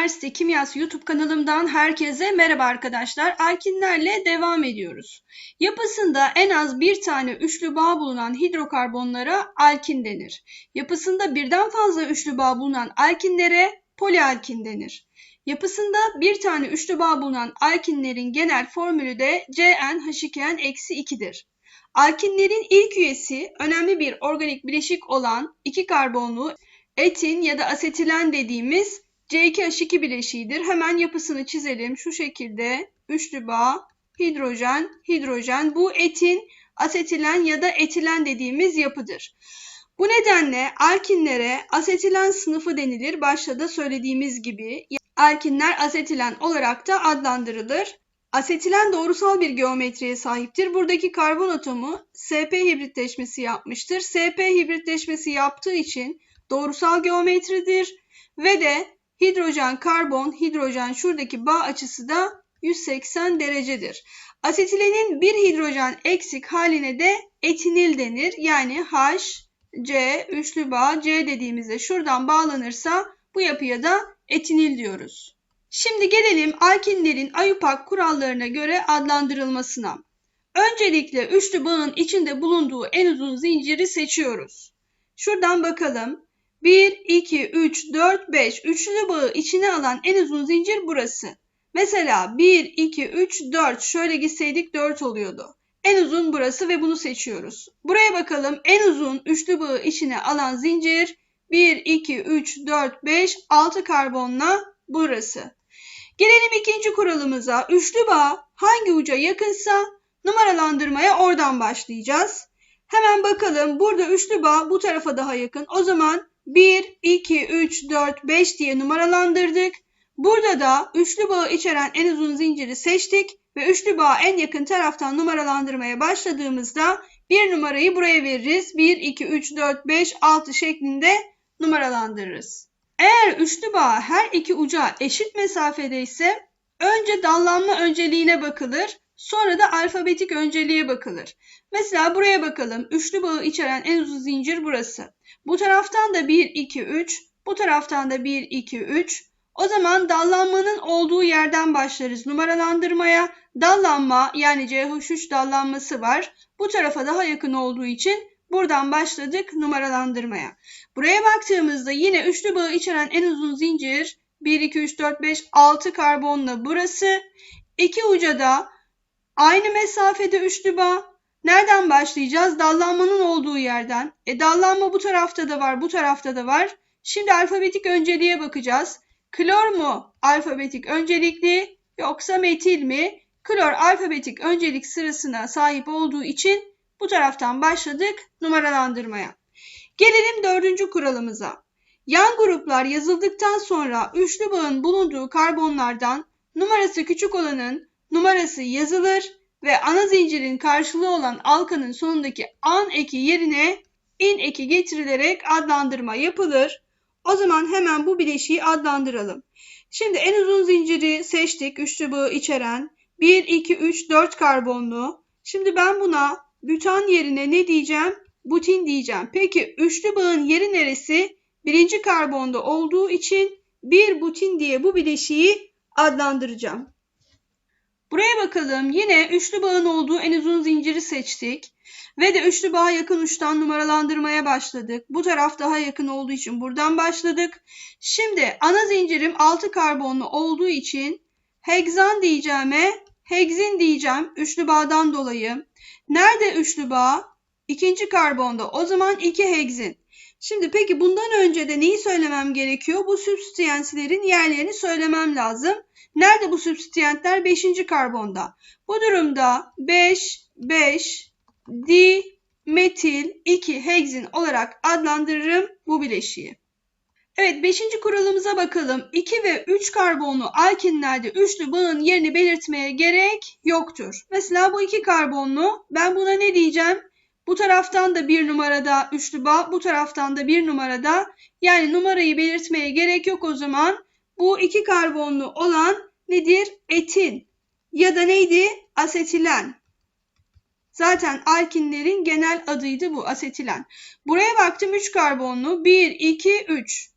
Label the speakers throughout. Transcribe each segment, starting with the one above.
Speaker 1: Üniversite Kimyası YouTube kanalımdan herkese merhaba arkadaşlar. Alkinlerle devam ediyoruz. Yapısında en az bir tane üçlü bağ bulunan hidrokarbonlara alkin denir. Yapısında birden fazla üçlü bağ bulunan alkinlere polialkin denir. Yapısında bir tane üçlü bağ bulunan alkinlerin genel formülü de CnH2n-2'dir. Alkinlerin ilk üyesi önemli bir organik bileşik olan iki karbonlu etin ya da asetilen dediğimiz C2H2 bileşiğidir. Hemen yapısını çizelim. Şu şekilde üçlü bağ, hidrojen, hidrojen. Bu etin asetilen ya da etilen dediğimiz yapıdır. Bu nedenle alkinlere asetilen sınıfı denilir. Başta da söylediğimiz gibi alkinler asetilen olarak da adlandırılır. Asetilen doğrusal bir geometriye sahiptir. Buradaki karbon atomu sp hibritleşmesi yapmıştır. sp hibritleşmesi yaptığı için doğrusal geometridir ve de hidrojen karbon hidrojen şuradaki bağ açısı da 180 derecedir. Asetilenin bir hidrojen eksik haline de etinil denir. Yani H, C, üçlü bağ C dediğimizde şuradan bağlanırsa bu yapıya da etinil diyoruz. Şimdi gelelim alkinlerin Ayupak kurallarına göre adlandırılmasına. Öncelikle üçlü bağın içinde bulunduğu en uzun zinciri seçiyoruz. Şuradan bakalım. 1, 2, 3, 4, 5. Üçlü bağı içine alan en uzun zincir burası. Mesela 1, 2, 3, 4. Şöyle gitseydik 4 oluyordu. En uzun burası ve bunu seçiyoruz. Buraya bakalım. En uzun üçlü bağı içine alan zincir 1, 2, 3, 4, 5, 6 karbonla burası. Gelelim ikinci kuralımıza. Üçlü bağ hangi uca yakınsa numaralandırmaya oradan başlayacağız. Hemen bakalım. Burada üçlü bağ bu tarafa daha yakın. O zaman 1, 2, 3, 4, 5 diye numaralandırdık. Burada da üçlü bağı içeren en uzun zinciri seçtik ve üçlü bağı en yakın taraftan numaralandırmaya başladığımızda bir numarayı buraya veririz. 1, 2, 3, 4, 5, 6 şeklinde numaralandırırız. Eğer üçlü bağ her iki uca eşit mesafede ise önce dallanma önceliğine bakılır, sonra da alfabetik önceliğe bakılır. Mesela buraya bakalım. Üçlü bağı içeren en uzun zincir burası. Bu taraftan da 1, 2, 3. Bu taraftan da 1, 2, 3. O zaman dallanmanın olduğu yerden başlarız numaralandırmaya. Dallanma yani CH3 dallanması var. Bu tarafa daha yakın olduğu için buradan başladık numaralandırmaya. Buraya baktığımızda yine üçlü bağı içeren en uzun zincir 1, 2, 3, 4, 5, 6 karbonla burası. İki uca da aynı mesafede üçlü bağ. Nereden başlayacağız? Dallanmanın olduğu yerden. E dallanma bu tarafta da var, bu tarafta da var. Şimdi alfabetik önceliğe bakacağız. Klor mu alfabetik öncelikli yoksa metil mi? Klor alfabetik öncelik sırasına sahip olduğu için bu taraftan başladık numaralandırmaya. Gelelim dördüncü kuralımıza. Yan gruplar yazıldıktan sonra üçlü bağın bulunduğu karbonlardan numarası küçük olanın numarası yazılır ve ana zincirin karşılığı olan alkanın sonundaki an eki yerine in eki getirilerek adlandırma yapılır. O zaman hemen bu bileşiği adlandıralım. Şimdi en uzun zinciri seçtik. Üçlü bağı içeren 1, 2, 3, 4 karbonlu. Şimdi ben buna bütan yerine ne diyeceğim? Butin diyeceğim. Peki üçlü bağın yeri neresi? Birinci karbonda olduğu için bir butin diye bu bileşiği adlandıracağım. Buraya bakalım. Yine üçlü bağın olduğu en uzun zinciri seçtik. Ve de üçlü bağa yakın uçtan numaralandırmaya başladık. Bu taraf daha yakın olduğu için buradan başladık. Şimdi ana zincirim 6 karbonlu olduğu için hegzan diyeceğime hegzin diyeceğim üçlü bağdan dolayı. Nerede üçlü bağ? İkinci karbonda. O zaman 2 hegzin. Şimdi peki bundan önce de neyi söylemem gerekiyor? Bu sübstiyenslerin yerlerini söylemem lazım. Nerede bu sübstiyentler? 5. karbonda. Bu durumda 5, 5, di, metil, 2 hegzin olarak adlandırırım bu bileşiği. Evet 5. kuralımıza bakalım. 2 ve 3 karbonlu alkinlerde üçlü bağın yerini belirtmeye gerek yoktur. Mesela bu 2 karbonlu ben buna ne diyeceğim? Bu taraftan da bir numarada üçlü bağ, bu taraftan da bir numarada. Yani numarayı belirtmeye gerek yok o zaman. Bu iki karbonlu olan nedir? Etin ya da neydi? Asetilen. Zaten alkinlerin genel adıydı bu asetilen. Buraya baktım 3 karbonlu. 1, 2, 3.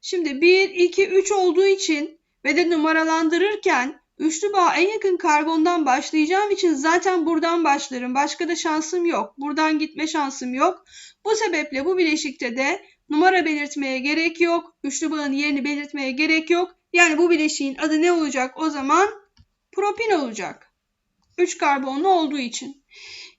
Speaker 1: Şimdi 1, 2, 3 olduğu için ve de numaralandırırken üçlü bağ en yakın karbondan başlayacağım için zaten buradan başlarım. Başka da şansım yok. Buradan gitme şansım yok. Bu sebeple bu bileşikte de numara belirtmeye gerek yok. Üçlü bağın yerini belirtmeye gerek yok. Yani bu bileşiğin adı ne olacak o zaman? Propin olacak. 3 karbonlu olduğu için.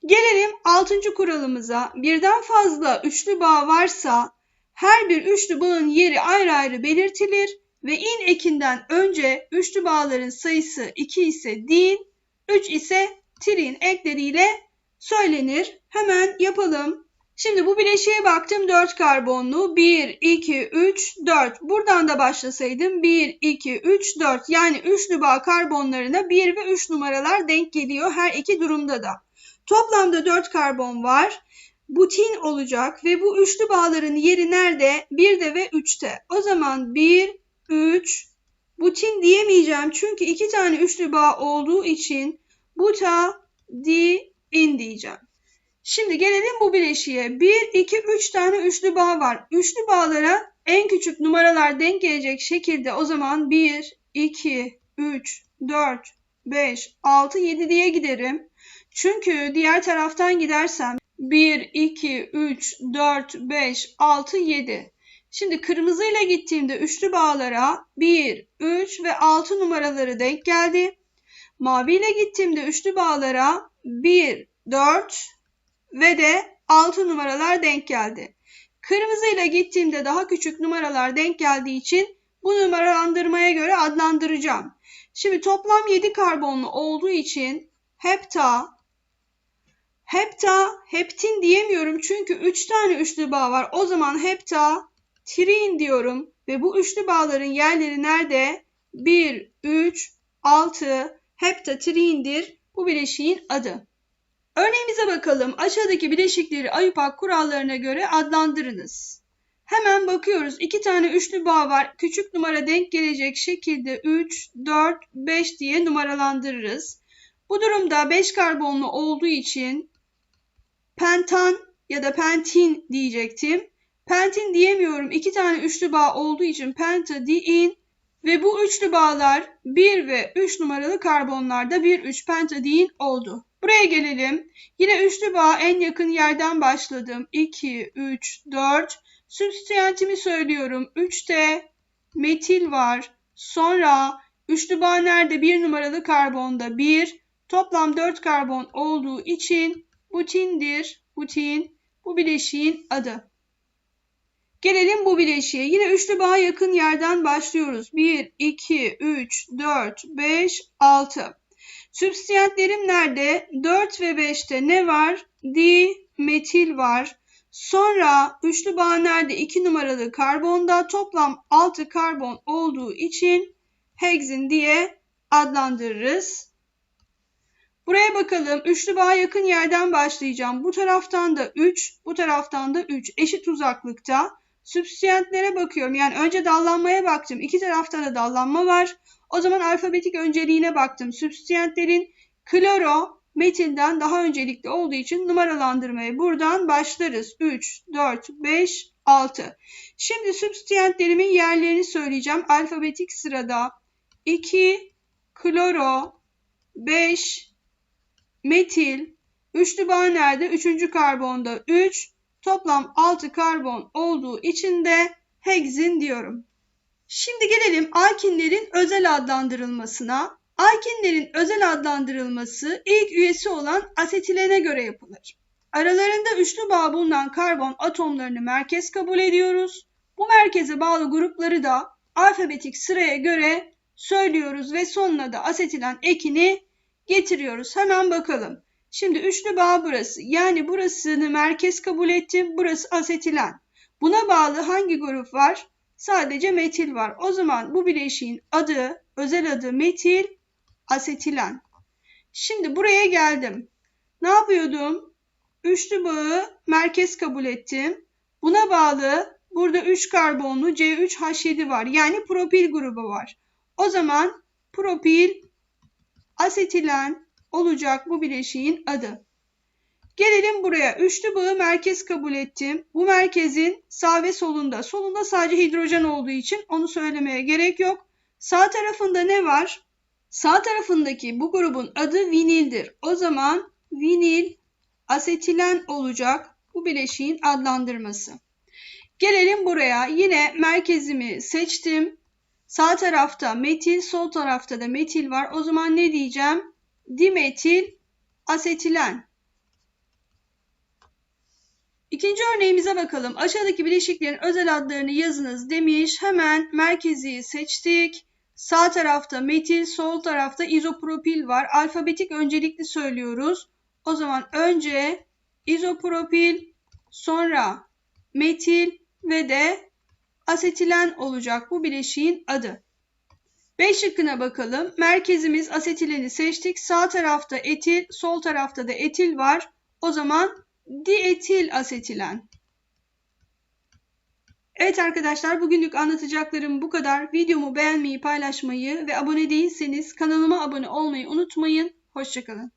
Speaker 1: Gelelim 6. kuralımıza. Birden fazla üçlü bağ varsa her bir üçlü bağın yeri ayrı ayrı belirtilir ve in ekinden önce üçlü bağların sayısı 2 ise din, 3 ise trin ekleriyle söylenir. Hemen yapalım. Şimdi bu bileşiğe baktım 4 karbonlu. 1, 2, 3, 4. Buradan da başlasaydım 1, 2, 3, 4. Yani üçlü bağ karbonlarına 1 ve 3 numaralar denk geliyor her iki durumda da. Toplamda 4 karbon var. Butin olacak ve bu üçlü bağların yeri nerede? 1'de ve 3'te. O zaman 1, 3, butin diyemeyeceğim çünkü iki tane üçlü bağ olduğu için buta, di, in diyeceğim. Şimdi gelelim bu bileşiğe. 1, 2, 3 tane üçlü bağ var. Üçlü bağlara en küçük numaralar denk gelecek şekilde o zaman 1, 2, 3, 4, 5, 6, 7 diye giderim. Çünkü diğer taraftan gidersem 1, 2, 3, 4, 5, 6, 7. Şimdi kırmızıyla gittiğimde üçlü bağlara 1, 3 ve 6 numaraları denk geldi. Maviyle gittiğimde üçlü bağlara 1, 4 ve de 6 numaralar denk geldi. Kırmızıyla gittiğimde daha küçük numaralar denk geldiği için bu numaralandırmaya göre adlandıracağım. Şimdi toplam 7 karbonlu olduğu için hepta, hepta, heptin diyemiyorum çünkü 3 tane üçlü bağ var. O zaman hepta, trin diyorum ve bu üçlü bağların yerleri nerede? 1, 3, 6 heptatrindir bu bileşiğin adı. Örneğimize bakalım. Aşağıdaki bileşikleri Ayupak kurallarına göre adlandırınız. Hemen bakıyoruz. İki tane üçlü bağ var. Küçük numara denk gelecek şekilde 3, 4, 5 diye numaralandırırız. Bu durumda 5 karbonlu olduğu için pentan ya da pentin diyecektim. Pentin diyemiyorum. İki tane üçlü bağ olduğu için pentadiin ve bu üçlü bağlar 1 ve 3 numaralı karbonlarda 1-3 pentadiin oldu. Buraya gelelim. Yine üçlü bağ en yakın yerden başladım. 2, 3, 4. Sübstiyantimi söylüyorum. 3'te metil var. Sonra üçlü bağ nerede? 1 numaralı karbonda 1. Toplam 4 karbon olduğu için butindir. Butin bu bileşiğin adı. Gelelim bu bileşiğe. Yine üçlü bağa yakın yerden başlıyoruz. 1, 2, 3, 4, 5, 6. Sübstiyentlerim nerede? 4 ve 5'te ne var? Di, metil var. Sonra üçlü bağ nerede? 2 numaralı karbonda toplam 6 karbon olduğu için hexin diye adlandırırız. Buraya bakalım. Üçlü bağa yakın yerden başlayacağım. Bu taraftan da 3, bu taraftan da 3. Eşit uzaklıkta. Sübstiyentlere bakıyorum. Yani önce dallanmaya baktım. İki tarafta da dallanma var. O zaman alfabetik önceliğine baktım. Sübstiyentlerin kloro metilden daha öncelikli olduğu için numaralandırmaya buradan başlarız. 3, 4, 5, 6. Şimdi sübstiyentlerimin yerlerini söyleyeceğim. Alfabetik sırada 2, kloro, 5, metil, üçlü bağ nerede? Üçüncü karbonda 3, toplam 6 karbon olduğu için de hexin diyorum. Şimdi gelelim alkinlerin özel adlandırılmasına. Alkinlerin özel adlandırılması ilk üyesi olan asetilene göre yapılır. Aralarında üçlü bağ bulunan karbon atomlarını merkez kabul ediyoruz. Bu merkeze bağlı grupları da alfabetik sıraya göre söylüyoruz ve sonuna da asetilen ekini getiriyoruz. Hemen bakalım. Şimdi üçlü bağ burası. Yani burasını merkez kabul ettim. Burası asetilen. Buna bağlı hangi grup var? Sadece metil var. O zaman bu bileşiğin adı, özel adı metil asetilen. Şimdi buraya geldim. Ne yapıyordum? Üçlü bağı merkez kabul ettim. Buna bağlı burada 3 karbonlu C3H7 var. Yani propil grubu var. O zaman propil asetilen olacak bu bileşiğin adı. Gelelim buraya. Üçlü bağı merkez kabul ettim. Bu merkezin sağ ve solunda. Solunda sadece hidrojen olduğu için onu söylemeye gerek yok. Sağ tarafında ne var? Sağ tarafındaki bu grubun adı vinildir. O zaman vinil asetilen olacak bu bileşiğin adlandırması. Gelelim buraya. Yine merkezimi seçtim. Sağ tarafta metil, sol tarafta da metil var. O zaman ne diyeceğim? Dimetil asetilen. İkinci örneğimize bakalım. Aşağıdaki bileşiklerin özel adlarını yazınız demiş. Hemen merkezi seçtik. Sağ tarafta metil, sol tarafta izopropil var. Alfabetik öncelikli söylüyoruz. O zaman önce izopropil, sonra metil ve de asetilen olacak bu bileşiğin adı. B şıkkına bakalım. Merkezimiz asetileni seçtik. Sağ tarafta etil, sol tarafta da etil var. O zaman dietil asetilen. Evet arkadaşlar bugünlük anlatacaklarım bu kadar. Videomu beğenmeyi, paylaşmayı ve abone değilseniz kanalıma abone olmayı unutmayın. Hoşçakalın.